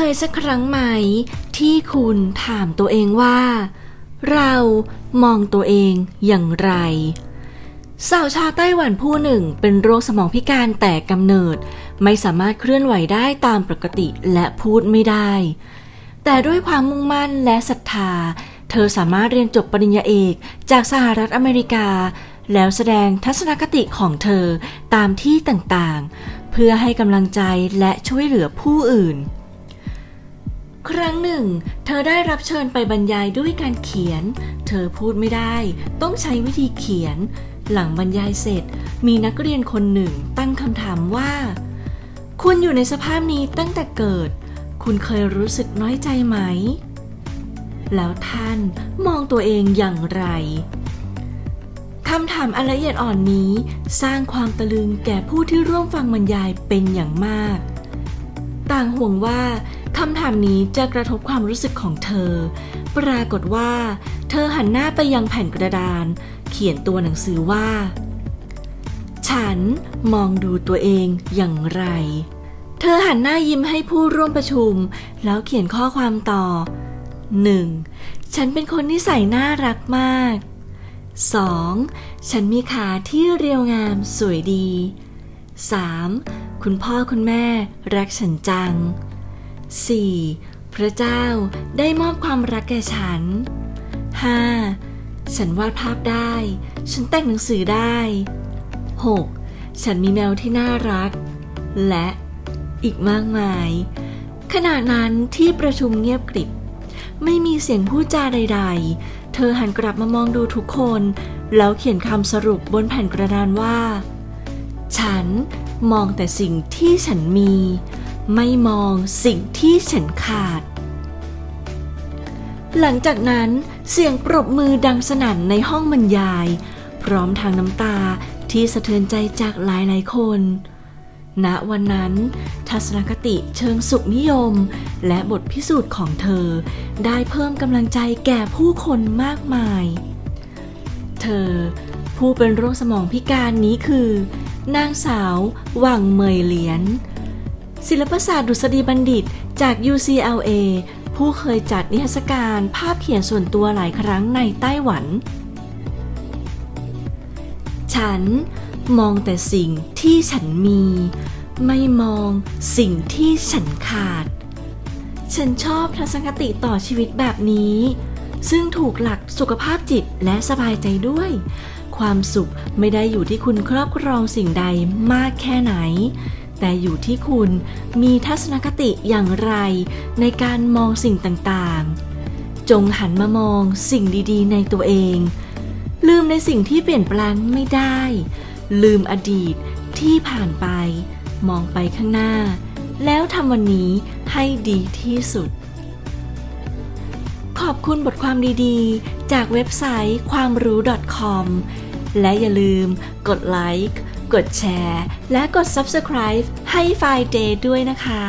เคยสักครั้งไหม ที่คุณถามตัวเองว่า เรามองตัวเองอย่างไร สาวชาวไต้หวันผู้หนึ่งเป็นโรคสมองพิการแต่กำเนิด ไม่สามารถเคลื่อนไหวได้ตามปกติและพูดไม่ได้ แต่ด้วยความมุ่งมั่นและศรัทธา เธอสามารถเรียนจบปริญญาเอกจากสหรัฐอเมริกา แล้วแสดงทัศนคติของเธอตามที่ต่างๆ เพื่อให้กำลังใจและช่วยเหลือผู้อื่น ครั้งหนึ่ง เธอได้รับเชิญไปบรรยายด้วยการเขียน เธอพูดไม่ได้ ต้องใช้วิธีเขียน หลังบรรยายเสร็จ มีนักเรียนคนหนึ่งตั้งคำถามว่า คุณอยู่ในสภาพนี้ตั้งแต่เกิด คุณเคยรู้สึกน้อยใจไหม แล้วท่านมองตัวเองอย่างไรคำถามอันละเอียดอ่อนนี้สร้างความตะลึงแก่ผู้ที่ร่วมฟังบรรยายเป็นอย่างมาก ต่างห่วงว่า คำถามนี้จะกระทบความรู้สึกของเธอ ปรากฏว่า เธอหันหน้าไปยังแผ่นกระดาน เขียนตัวหนังสือว่า ฉันมองดูตัวเองอย่างไร เธอหันหน้ายิ้มให้ผู้ร่วมประชุม แล้วเขียนข้อความต่อ 1. ฉันเป็นคนนิสัยน่ารักมาก 2. ฉันมีขาที่เรียวงามสวยดี 3. คุณพ่อคุณแม่รักฉันจัง 4. พระเจ้าได้มอบความรักแก่ฉัน 5. ฉันวาดภาพได้ ฉันแต่งหนังสือได้ 6. ฉันมีแมวที่น่ารัก และอีกมากมาย ขณะนั้นที่ประชุมเงียบกริบ ไม่มีเสียงพูดจาใด ๆ เธอหันกลับมามองดูทุกคน แล้วเขียนคำสรุปบนแผ่นกระดานว่า ฉันมองแต่สิ่งที่ฉันมี ไม่มองสิ่งที่ฉันขาด หลังจากนั้นเสียงปรบมือดังสนั่นในห้องบรรยาย พร้อมทางน้ำตาที่สะเทือนใจจากหลายหลายคน ณ วันนั้น ทัศนคติเชิงสุขนิยม และบทพิสูจน์ของเธอ ได้เพิ่มกำลังใจแก่ผู้คนมากมาย เธอ ผู้เป็นโรคสมองพิการนี้คือ นางสาว หวังเมยเหลียน ศิลปศาสตร์ดุษฎีบัณฑิตจาก UCLA ผู้เคยจัดนิทรรศการภาพเขียนส่วนตัวหลายครั้งในไต้หวัน ฉันมองแต่สิ่งที่ฉันมี ไม่มองสิ่งที่ฉันขาด ฉันชอบทัศนคติต่อชีวิตแบบนี้ ซึ่งถูกหลักสุขภาพจิตและสบายใจด้วย ความสุขไม่ได้อยู่ที่คุณครอบครองสิ่งใดมากแค่ไหน แต่อยู่ที่คุณมีทัศนคติอย่างไรในการมองสิ่งต่างๆ จงหันมามองสิ่งดีๆ ในตัวเอง ลืมในสิ่งที่เปลี่ยนแปลงไม่ได้ ลืมอดีตที่ผ่านไป มองไปข้างหน้า แล้วทำวันนี้ให้ดีที่สุด ขอบคุณบทความดีๆ จากเว็บไซต์ความรู้ .com และอย่าลืมกดไลค์ กดแชร์ และกด Subscribe ให้ไฟเดย์ด้วยนะคะ